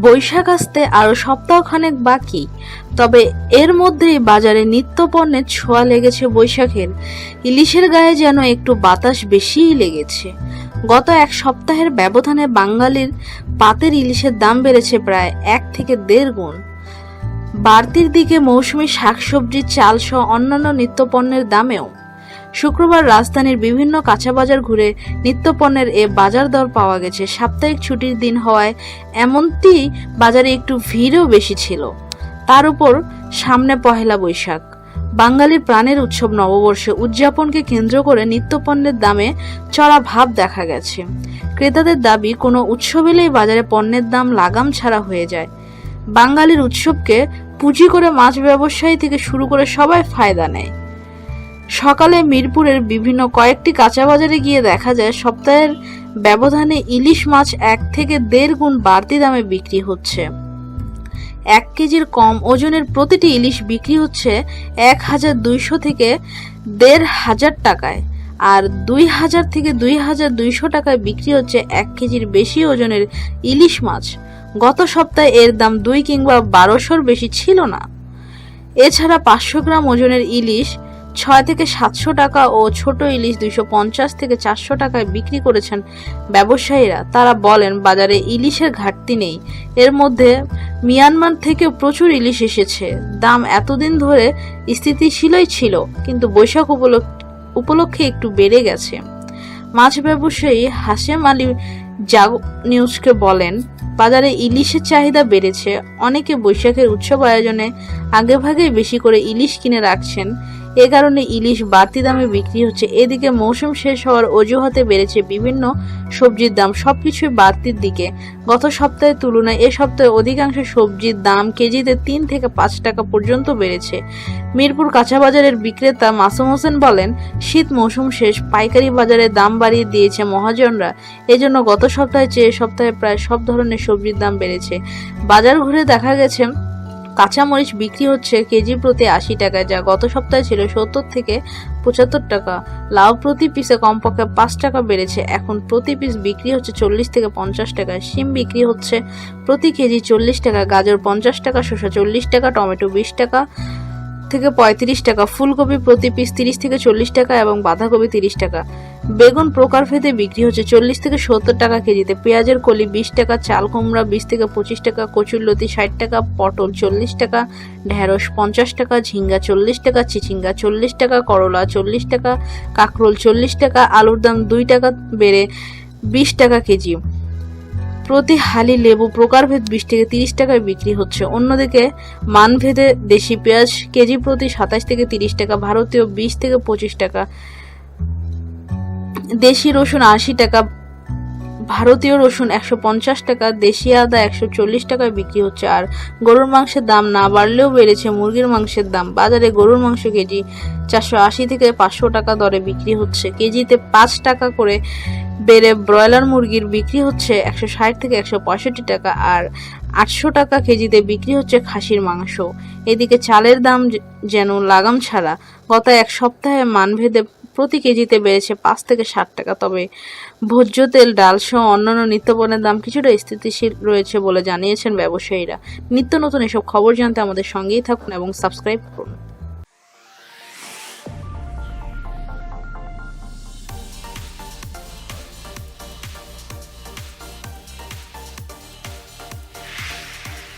বৈশাখ আসতে আরও সপ্তাহখানেক বাকি। তবে এর মধ্যেই বাজারে নিত্য পণ্যের ছোঁয়া লেগেছে বৈশাখের। ইলিশের গায়ে যেন একটু বাতাস বেশিই লেগেছে। গত এক সপ্তাহের ব্যবধানে বাঙালির পাতের ইলিশের দাম বেড়েছে প্রায় এক থেকে দেড় গুণ। বাড়তির দিকে মৌসুমি শাকসবজি, চাল সহ অন্যান্য নিত্যপণ্যের দামেও শুক্রবার রাজধানীর বিভিন্ন কাঁচা বাজার ঘুরে নিত্যপণ্যের এ বাজার দর পাওয়া গেছে। সাপ্তাহিক ছুটির দিন হওয়ায় এমনটি বাজারে একটু ভিড়ও বেশি ছিল। তার উপর সামনে পহেলা বৈশাখ। বাঙালির প্রাণের উৎসব নববর্ষে উদযাপনকে কেন্দ্র করে নিত্যপণ্যের দামে চড়া ভাব দেখা গেছে। ক্রেতাদের দাবি, কোনো উৎসব এলেই বাজারে পণ্যের দাম লাগাম ছাড়া হয়ে যায়। বাঙালির উৎসবকে পুঁজি করে মাছ ব্যবসায়ী থেকে শুরু করে সবাই ফায়দা নেয়। সকালে মিরপুরের বিভিন্ন কয়েকটি কাঁচা বাজারে গিয়ে দেখা যায় সপ্তাহের ব্যবধানে ইলিশ মাছ এক থেকে দেড় গুণ বাড়তি দামে বিক্রি হচ্ছে। এক কেজির কম ওজনের প্রতিটি ইলিশ বিক্রি হচ্ছে এক হাজার দুইশো থেকে দেড় হাজার টাকায়, আর দুই হাজার থেকে দুই হাজার দুইশো টাকায় বিক্রি হচ্ছে এক কেজির বেশি ওজনের ইলিশ মাছ। গত সপ্তাহে এর দাম দুই কিংবা বারোশোর বেশি ছিল না। এছাড়া পাঁচশো গ্রাম ওজনের ইলিশ ছয় থেকে সাতশো টাকা ও ছোট ইলিশ দুইশো পঞ্চাশ থেকে চারশো টাকায় বিক্রি করেছেন ব্যবসায়ীরা। তারা বলেন, বাজারে ইলিশের ঘাটতি নেই। এর মধ্যে মিয়ানমার থেকে প্রচুর ইলিশ এসেছে। দাম এতদিন ধরে স্থিতিশীলই ছিল, কিন্তু বৈশাখ উপলক্ষ- একটু বেড়ে গেছে। মাছ ব্যবসায়ী হাসেম আলী জাগ, নিউজকে বলেন, বাজারে ইলিশের চাহিদা বেড়েছে। অনেকে বৈশাখের উৎসব আয়োজনে আগেভাগেই বেশি করে ইলিশ কিনে রাখছেন। এ কারণে ইলিশ বাড়তি দামে বিক্রি হচ্ছে। এদিকে মৌসুম শেষ হওয়ার অজুহাতে বেড়েছে বিভিন্ন সবজির দাম, সবকিছুই বাড়তির দিকে। গত সপ্তাহের তুলনায় এ সপ্তাহে অধিকাংশ সবজির দাম কেজিতে তিন থেকে পাঁচ টাকা পর্যন্ত বেড়েছে। মিরপুর কাঁচা বাজারের বিক্রেতা মাসুম হোসেন বলেন, শীত মৌসুম শেষ, পাইকারি বাজারে দাম বাড়িয়ে দিয়েছে মহাজনরা। এজন্য গত সপ্তাহে চেয়ে সপ্তাহে প্রায় সব ধরনের সবজির দাম বেড়েছে। বাজার ঘুরে দেখা গেছে কাঁচামরিচ বিক্রি হচ্ছে কেজি প্রতি আশি টাকায়, যা গত সপ্তাহে ছিল সত্তর থেকে পঁচাত্তর টাকা। লাউ প্রতি পিসে কমপক্ষে পাঁচ টাকা বেড়েছে। এখন প্রতি পিস বিক্রি হচ্ছে চল্লিশ থেকে পঞ্চাশ টাকা শিম বিক্রি হচ্ছে প্রতি কেজি চল্লিশ টাকা, গাজর পঞ্চাশ টাকা, শসা চল্লিশ টাকা, টমেটো বিশ টাকা থেকে পঁয়ত্রিশ টাকা, ফুলকপি প্রতি পিস তিরিশ থেকে চল্লিশ টাকা এবং বাঁধাকপি তিরিশ টাকা। বেগুন প্রকারভেদে বিক্রি হচ্ছে চল্লিশ থেকে সত্তর টাকা কেজিতে। পেঁয়াজের কলি বিশ টাকা, চাল কুমড়া বিশ থেকে পঁচিশ টাকা কচুরলতি ষাট টাকা, পটল চল্লিশ টাকা, ঢেঁড়স পঞ্চাশ টাকা, ঝিঙ্গা চল্লিশ টাকা, চিচিঙ্গা চল্লিশ টাকা, করলা চল্লিশ টাকা, কাঁকরোল চল্লিশ টাকা, আলুর দাম দুই টাকা বেড়ে বিশ টাকা কেজি। প্রতি হালি লেবু প্রকারভেদ বিশ থেকে তিরিশ টাকায় বিক্রি হচ্ছে। অন্যদিকে মানভেদে দেশি পেঁয়াজ কেজি প্রতি সাতাশ থেকে তিরিশ টাকা, ভারতীয় বিশ থেকে পঁচিশ টাকা। দেশি রসুন আশি টাকা ভারতীয় রসুন একশো পঞ্চাশ টাকা, দেশি আদা একশো চল্লিশ টাকায় বিক্রি হচ্ছে। আর গরুর মাংসের দাম না বাড়লেও বেড়েছে মুরগির মাংসের দাম। বাজারে গরুর মাংস কেজি চারশো আশি থেকে পাঁচশো টাকা দরে বিক্রি হচ্ছে। কেজিতে পাঁচ টাকা করে বেড়ে ব্রয়লার মুরগির বিক্রি হচ্ছে একশো ষাট থেকে একশো পঁয়ষট্টি টাকা আর আটশো টাকা কেজিতে বিক্রি হচ্ছে খাসির মাংস। এদিকে চালের দাম যেন লাগাম ছাড়া গত এক সপ্তাহে মানভেদে প্রতি কেজিতে বেড়েছে পাঁচ থেকে ষাট টাকা। তবে ভোজ্য তেল, ডাল সহ অন্যান্য নিত্যপণের দাম কিছুটা স্থিতিশীল রয়েছে বলে জানিয়েছেন ব্যবসায়ীরা। নিত্য নতুন এসব খবর জানতে আমাদের সঙ্গেই থাকুন এবং সাবস্ক্রাইব করুন।